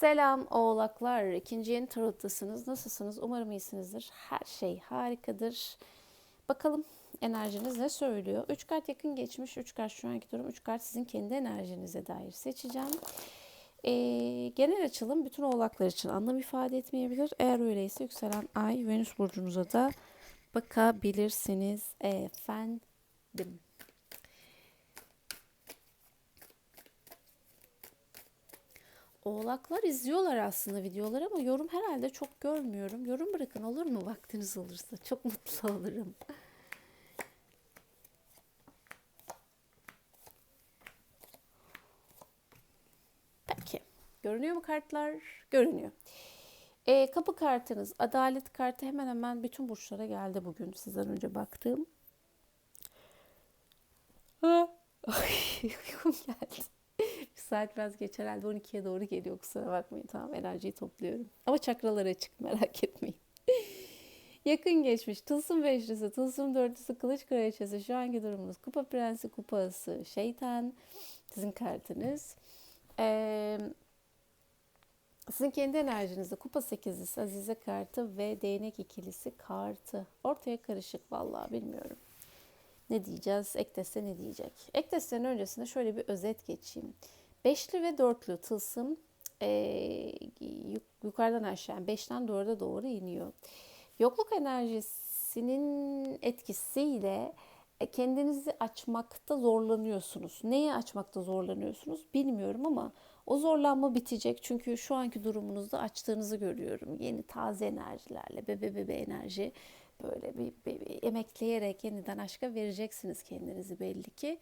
Selam oğlaklar. İkinci yeni tarottasınız. Nasılsınız? Umarım iyisinizdir. Her şey harikadır. Bakalım enerjiniz ne söylüyor? Üç kart yakın geçmiş. Üç kart şu anki durum. Üç kart sizin kendi enerjinize dair seçeceğim. Ee, genel açılım bütün oğlaklar için anlam ifade etmeyebilir. Eğer öyleyse yükselen ay Venüs burcunuza da bakabilirsiniz efendim. Oğlaklar izliyorlar aslında videoları ama yorum herhalde çok görmüyorum. Yorum bırakın olur mu vaktiniz olursa? Çok mutlu olurum. Peki. Görünüyor mu kartlar? Görünüyor. E, kapı kartınız, adalet kartı hemen hemen bütün burçlara geldi bugün sizden önce baktığım. Ay, uykum geldi. Saat biraz geç herhalde 12'ye doğru geliyor kusura bakmayın. Tamam enerjiyi topluyorum. Ama çakralar açık merak etmeyin. Yakın geçmiş. Tılsım beşlisi, tılsım dörtlüsü, kılıç kraliçesi. Şu anki durumunuz. Kupa prensi, kupası, şeytan. Sizin kartınız. Ee, sizin kendi enerjinizde kupa sekizlisi, azize kartı ve değnek ikilisi kartı. Ortaya karışık vallahi bilmiyorum. Ne diyeceğiz? Ekdes'te ne diyecek? Ekdes'lerin öncesinde şöyle bir özet geçeyim. Beşli ve dörtlü tılsım e, yukarıdan aşağı, beşten dörde doğru iniyor. Yokluk enerjisinin etkisiyle e, kendinizi açmakta zorlanıyorsunuz. Neyi açmakta zorlanıyorsunuz bilmiyorum ama o zorlanma bitecek. Çünkü şu anki durumunuzda açtığınızı görüyorum. Yeni taze enerjilerle, bebe bebe enerji böyle bir, bir, bir emekleyerek yeniden aşka vereceksiniz kendinizi belli ki.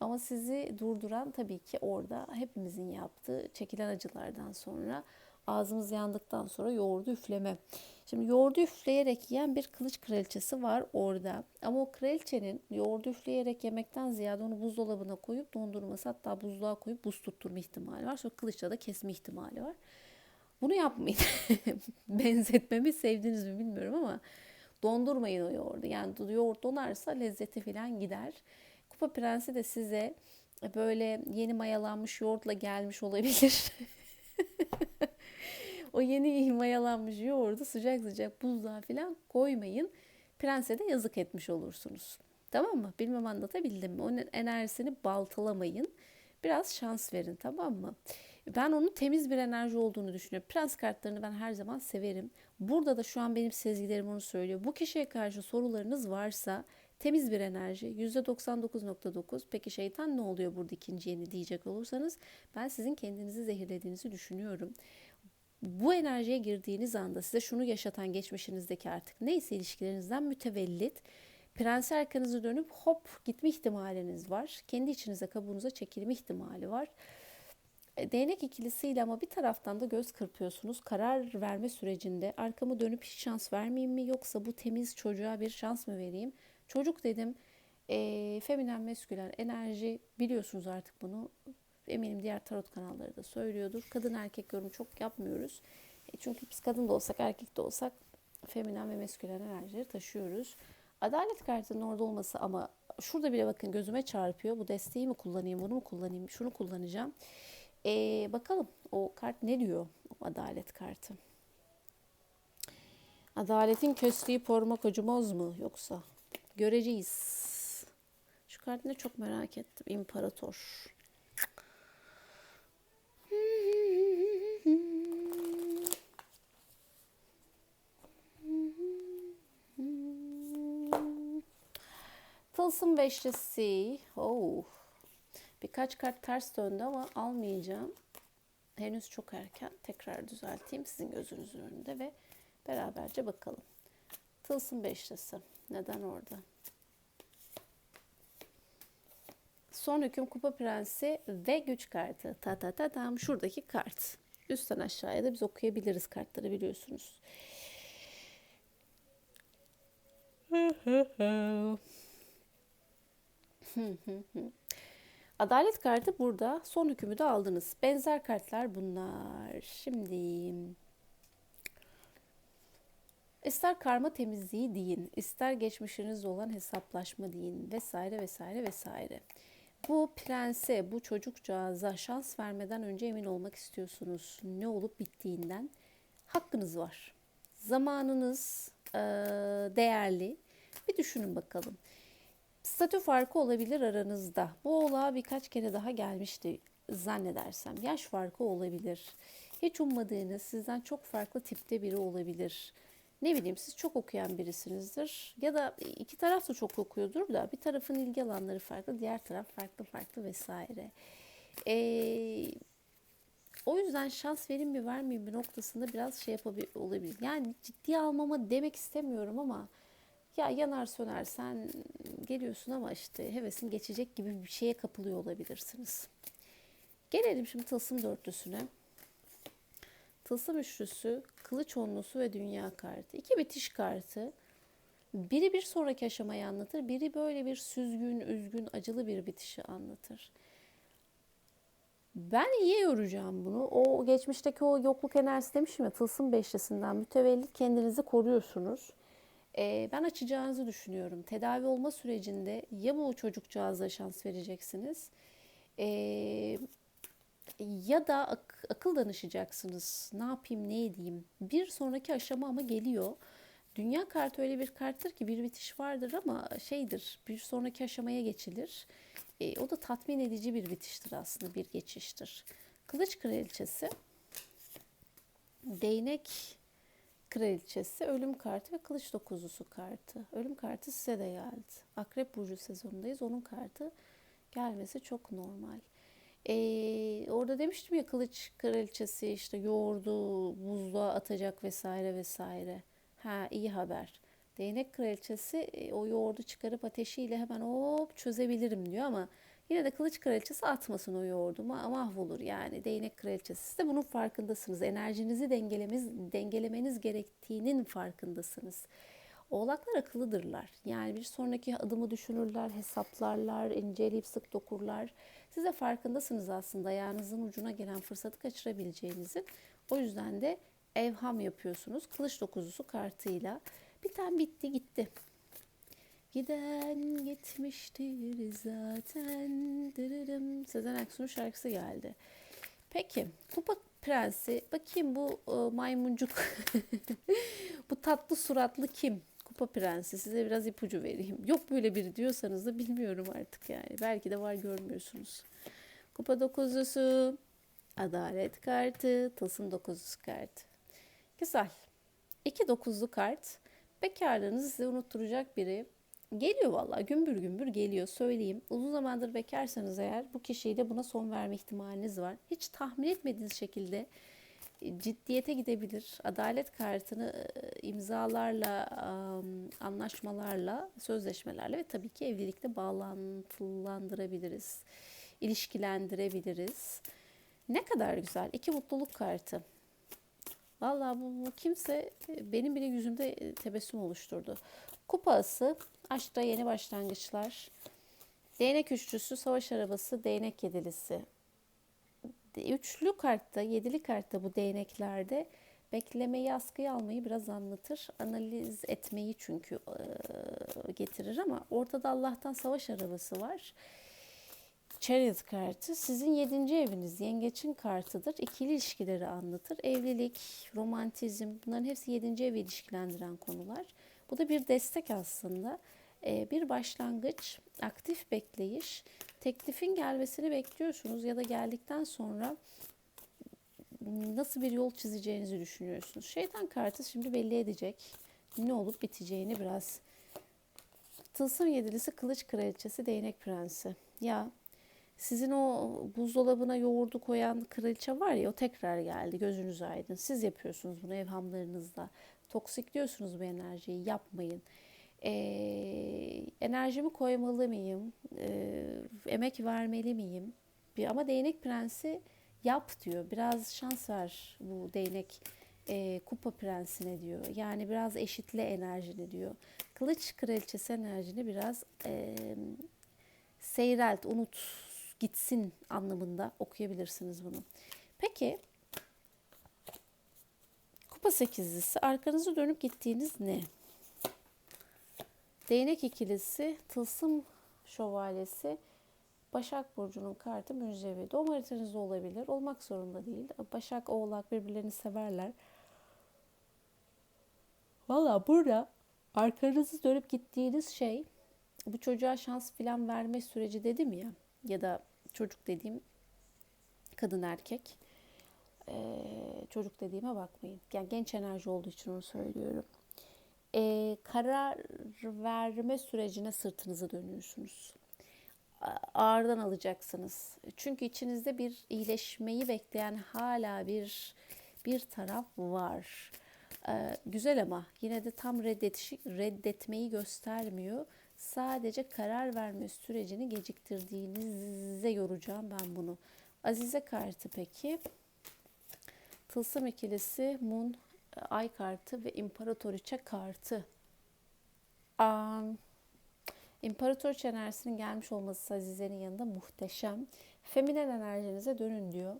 Ama sizi durduran tabii ki orada hepimizin yaptığı çekilen acılardan sonra ağzımız yandıktan sonra yoğurdu üfleme. Şimdi yoğurdu üfleyerek yiyen bir kılıç kraliçesi var orada. Ama o kraliçenin yoğurdu üfleyerek yemekten ziyade onu buzdolabına koyup dondurması hatta buzluğa koyup buz tutturma ihtimali var. Sonra kılıçla da kesme ihtimali var. Bunu yapmayın. Benzetmemi sevdiniz mi bilmiyorum ama dondurmayın o yoğurdu. Yani yoğurt donarsa lezzeti falan gider. Kupa Prensi de size böyle yeni mayalanmış yoğurtla gelmiş olabilir. o yeni mayalanmış yoğurdu sıcak sıcak buzluğa falan koymayın. Prense de yazık etmiş olursunuz. Tamam mı? Bilmem anlatabildim mi? Onun enerjisini baltalamayın. Biraz şans verin tamam mı? Ben onun temiz bir enerji olduğunu düşünüyorum. Prens kartlarını ben her zaman severim. Burada da şu an benim sezgilerim onu söylüyor. Bu kişiye karşı sorularınız varsa temiz bir enerji %99.9. Peki şeytan ne oluyor burada ikinci yeni diyecek olursanız ben sizin kendinizi zehirlediğinizi düşünüyorum. Bu enerjiye girdiğiniz anda size şunu yaşatan geçmişinizdeki artık neyse ilişkilerinizden mütevellit prens arkanızı dönüp hop gitme ihtimaliniz var. Kendi içinize kabuğunuza çekilme ihtimali var. E, değnek ikilisiyle ama bir taraftan da göz kırpıyorsunuz. Karar verme sürecinde arkamı dönüp hiç şans vermeyeyim mi yoksa bu temiz çocuğa bir şans mı vereyim? Çocuk dedim e, feminen meskülen enerji biliyorsunuz artık bunu. Eminim diğer tarot kanalları da söylüyordur. Kadın erkek yorum çok yapmıyoruz. E, çünkü biz kadın da olsak erkek de olsak feminen ve meskülen enerjileri taşıyoruz. Adalet kartının orada olması ama şurada bile bakın gözüme çarpıyor. Bu desteği mi kullanayım, bunu mu kullanayım, şunu kullanacağım. Ee, bakalım o kart ne diyor? O adalet kartı. Adaletin köstüğü pormak acımaz mı yoksa? Göreceğiz. Şu kartı ne çok merak ettim. İmparator. Tılsım beşlisi. Oh. Birkaç kart ters döndü ama almayacağım. Henüz çok erken. Tekrar düzelteyim sizin gözünüzün önünde ve beraberce bakalım. Tılsım beşlisi. Neden orada? Son hüküm kupa prensi ve güç kartı. Ta ta ta tam şuradaki kart. Üstten aşağıya da biz okuyabiliriz kartları biliyorsunuz. Adalet kartı burada. Son hükümü de aldınız. Benzer kartlar bunlar. Şimdi ister karma temizliği deyin, ister geçmişinizde olan hesaplaşma deyin vesaire vesaire vesaire. Bu prense, bu çocukcağıza şans vermeden önce emin olmak istiyorsunuz. Ne olup bittiğinden hakkınız var. Zamanınız eee, değerli. Bir düşünün bakalım. Statü farkı olabilir aranızda. Bu olay birkaç kere daha gelmişti zannedersem. Yaş farkı olabilir. Hiç ummadığınız, sizden çok farklı tipte biri olabilir. Ne bileyim siz çok okuyan birisinizdir. Ya da iki taraf da çok okuyordur da bir tarafın ilgi alanları farklı, diğer taraf farklı farklı vesaire. Ee, o yüzden şans vereyim mi vermeyeyim mi noktasında biraz şey yapabilir olabilir. Yani ciddiye almama demek istemiyorum ama ya yanar söner sen geliyorsun ama işte hevesin geçecek gibi bir şeye kapılıyor olabilirsiniz. Gelelim şimdi tılsım dörtlüsüne. Tılsım üçlüsü, kılıç onlusu ve dünya kartı. İki bitiş kartı. Biri bir sonraki aşamayı anlatır, biri böyle bir süzgün, üzgün, acılı bir bitişi anlatır. Ben niye yoracağım bunu? O geçmişteki o yokluk enerjisi demişim ya tılsım beşlisinden mütevellit kendinizi koruyorsunuz. Ee, ben açacağınızı düşünüyorum. Tedavi olma sürecinde ya bu çocukcağıza şans vereceksiniz ee, ya da ak- akıl danışacaksınız. Ne yapayım, ne edeyim? Bir sonraki aşama ama geliyor. Dünya kartı öyle bir karttır ki bir bitiş vardır ama şeydir, bir sonraki aşamaya geçilir. E, o da tatmin edici bir bitiştir aslında, bir geçiştir. Kılıç kraliçesi, değnek kraliçesi, ölüm kartı ve kılıç dokuzlusu kartı. Ölüm kartı size de geldi. Akrep burcu sezonundayız. Onun kartı gelmesi çok normal. Ee, orada demiştim ya kılıç kraliçesi işte yoğurdu buzluğa atacak vesaire vesaire. Ha iyi haber. Değnek kraliçesi o yoğurdu çıkarıp ateşiyle hemen hop çözebilirim diyor ama yine de kılıç kraliçesi atmasın o yoğurdu ma- mahvolur yani. Değnek kraliçesi siz de bunun farkındasınız. Enerjinizi dengelemeniz, dengelemeniz gerektiğinin farkındasınız. Oğlaklar akıllıdırlar. Yani bir sonraki adımı düşünürler, hesaplarlar, inceleyip sık dokurlar. Siz de farkındasınız aslında ayağınızın ucuna gelen fırsatı kaçırabileceğinizin. O yüzden de evham yapıyorsunuz. Kılıç dokuzusu kartıyla. Bir tane bitti gitti. Giden gitmiştir zaten. Dırırım. Sezen Aksu'nun şarkısı geldi. Peki Kupa Prensi bakayım bu e, maymuncuk bu tatlı suratlı kim? Kupa Prensi size biraz ipucu vereyim. Yok böyle biri diyorsanız da bilmiyorum artık yani. Belki de var görmüyorsunuz. Kupa dokuzlusu, adalet kartı, tılsım dokuzlusu kartı. Güzel. İki dokuzlu kart. Bekarlığınızı size unutturacak biri. Geliyor vallahi gümbür gümbür geliyor söyleyeyim. Uzun zamandır bekarsanız eğer bu kişiyle buna son verme ihtimaliniz var. Hiç tahmin etmediğiniz şekilde ciddiyete gidebilir. Adalet kartını e, imzalarla, anlaşmalarla, sözleşmelerle ve tabii ki evlilikle bağlantılandırabiliriz. ilişkilendirebiliriz. Ne kadar güzel. İki mutluluk kartı. Vallahi bu, bu kimse e, benim bile yüzümde e, tebessüm oluşturdu. Kupası, aşkta yeni başlangıçlar. Değnek üçlüsü, savaş arabası, değnek yedilisi. Üçlü kartta, yedili kartta bu değneklerde beklemeyi, askıya almayı biraz anlatır. Analiz etmeyi çünkü e, getirir ama ortada Allah'tan savaş arabası var. Chariot kartı sizin yedinci eviniz, yengeçin kartıdır. İkili ilişkileri anlatır. Evlilik, romantizm bunların hepsi yedinci evi ilişkilendiren konular. Bu da bir destek aslında. Ee, bir başlangıç, aktif bekleyiş. Teklifin gelmesini bekliyorsunuz ya da geldikten sonra nasıl bir yol çizeceğinizi düşünüyorsunuz. Şeytan kartı şimdi belli edecek ne olup biteceğini biraz. Tılsım yedilisi, kılıç kraliçesi, değnek prensi. Ya sizin o buzdolabına yoğurdu koyan kraliçe var ya o tekrar geldi. Gözünüz aydın. Siz yapıyorsunuz bunu evhamlarınızla. Toksikliyorsunuz bu enerjiyi. Yapmayın. Ee, enerjimi koymalı mıyım? Ee, emek vermeli miyim? Ama değnek prensi yap diyor. Biraz şans ver bu değnek e, kupa prensine diyor. Yani biraz eşitle enerjini diyor. Kılıç kraliçesi enerjini biraz e, seyrelt, unut, gitsin anlamında okuyabilirsiniz bunu. Peki kupa sekizlisi arkanızı dönüp gittiğiniz ne? Değnek ikilisi, tılsım şövalyesi, Başak Burcu'nun kartı müzevi. Doğum haritanızda olabilir. Olmak zorunda değil. Başak, Oğlak birbirlerini severler. Valla burada arkanızı dönüp gittiğiniz şey bu çocuğa şans filan verme süreci dedim ya ya da çocuk dediğim kadın erkek ee, çocuk dediğime bakmayın yani genç enerji olduğu için onu söylüyorum ee, karar verme sürecine sırtınızı dönüyorsunuz ağırdan alacaksınız çünkü içinizde bir iyileşmeyi bekleyen hala bir bir taraf var ee, güzel ama yine de tam reddetiş, reddetmeyi göstermiyor. Sadece karar verme sürecini geciktirdiğinize yoracağım ben bunu. Azize kartı peki. Tılsım ikilisi, Moon, Ay kartı ve İmparatoriçe kartı. Um, İmparatoriçe enerjisinin gelmiş olması Azize'nin yanında muhteşem. Feminen enerjinize dönün diyor.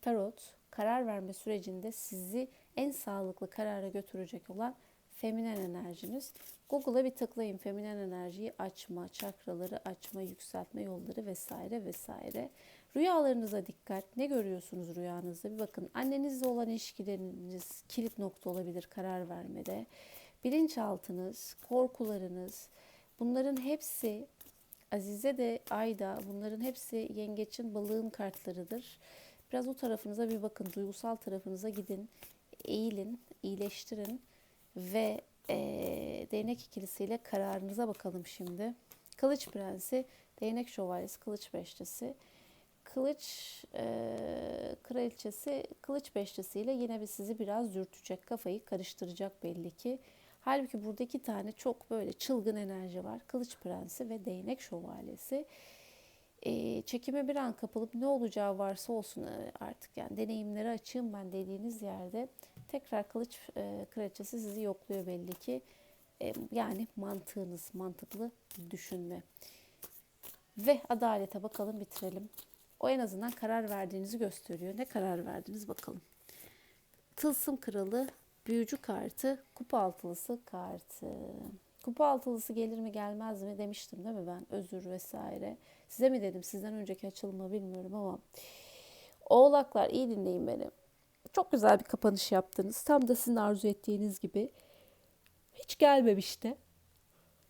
Tarot, karar verme sürecinde sizi en sağlıklı karara götürecek olan feminen enerjiniz. Google'a bir tıklayın feminen enerjiyi açma, çakraları açma, yükseltme yolları vesaire vesaire. Rüyalarınıza dikkat. Ne görüyorsunuz rüyanızda? Bir bakın. Annenizle olan ilişkileriniz kilit nokta olabilir karar vermede. Bilinçaltınız, korkularınız bunların hepsi Azize de Ayda bunların hepsi yengeçin balığın kartlarıdır. Biraz o tarafınıza bir bakın. Duygusal tarafınıza gidin. Eğilin, iyileştirin ve e, değnek ikilisiyle kararınıza bakalım şimdi. Kılıç prensi, değnek şövalyesi, kılıç beşlisi. Kılıç e, kraliçesi, kılıç beşlisiyle yine bir sizi biraz dürtecek, kafayı karıştıracak belli ki. Halbuki burada iki tane çok böyle çılgın enerji var. Kılıç prensi ve değnek şövalyesi e, çekime bir an kapılıp ne olacağı varsa olsun artık yani deneyimleri açayım ben dediğiniz yerde tekrar kılıç e, kraliçesi sizi yokluyor belli ki. E, yani mantığınız, mantıklı düşünme. Ve adalete bakalım bitirelim. O en azından karar verdiğinizi gösteriyor. Ne karar verdiniz bakalım. Tılsım kralı, büyücü kartı, kupa altılısı kartı. Kupa altılısı gelir mi gelmez mi demiştim değil mi ben? Özür vesaire. Size mi dedim sizden önceki açılımı bilmiyorum ama. Oğlaklar iyi dinleyin beni. Çok güzel bir kapanış yaptınız. Tam da sizin arzu ettiğiniz gibi. Hiç gelmemişti.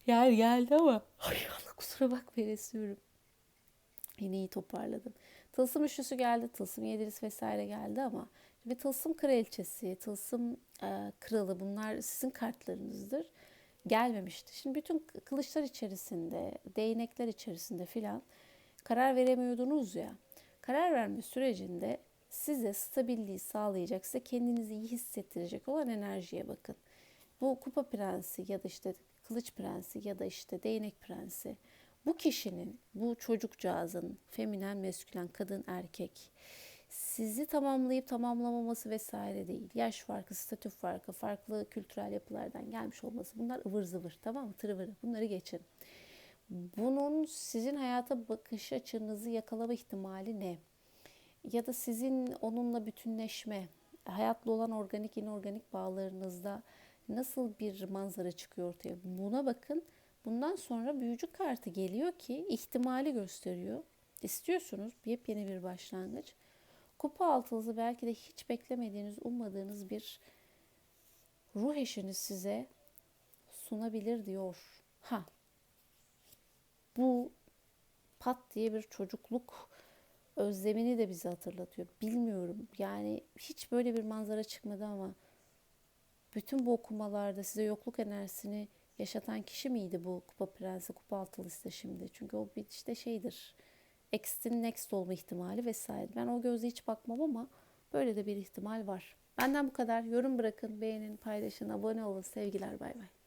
Gel geldi ama. Ay Allah kusura bakmayın esiyorum. Yine iyi toparladım. Tılsım üçlüsü geldi, tılsım yedilisi vesaire geldi ama bir tılsım kraliçesi, tılsım e, kralı bunlar sizin kartlarınızdır gelmemişti. Şimdi bütün kılıçlar içerisinde, değnekler içerisinde filan karar veremiyordunuz ya. Karar verme sürecinde size stabilliği sağlayacak, size kendinizi iyi hissettirecek olan enerjiye bakın. Bu kupa prensi ya da işte kılıç prensi ya da işte değnek prensi. Bu kişinin, bu çocukcağızın, feminen, meskülen, kadın, erkek, sizi tamamlayıp tamamlamaması vesaire değil. Yaş farkı, statü farkı, farklı kültürel yapılardan gelmiş olması bunlar ıvır zıvır tamam mı? Tırıvırı bunları geçin. Bunun sizin hayata bakış açınızı yakalama ihtimali ne? Ya da sizin onunla bütünleşme, hayatlı olan organik inorganik bağlarınızda nasıl bir manzara çıkıyor ortaya? Buna bakın. Bundan sonra büyücü kartı geliyor ki ihtimali gösteriyor. İstiyorsunuz yepyeni bir başlangıç. Kupa altılısı belki de hiç beklemediğiniz, ummadığınız bir ruh eşiniz size sunabilir diyor. Ha. Bu pat diye bir çocukluk özlemini de bize hatırlatıyor. Bilmiyorum. Yani hiç böyle bir manzara çıkmadı ama bütün bu okumalarda size yokluk enerjisini yaşatan kişi miydi bu Kupa Prensi, Kupa Altılısı şimdi? Çünkü o bir işte şeydir X'in next olma ihtimali vesaire. Ben o gözle hiç bakmam ama böyle de bir ihtimal var. Benden bu kadar. Yorum bırakın, beğenin, paylaşın, abone olun. Sevgiler, bay bay.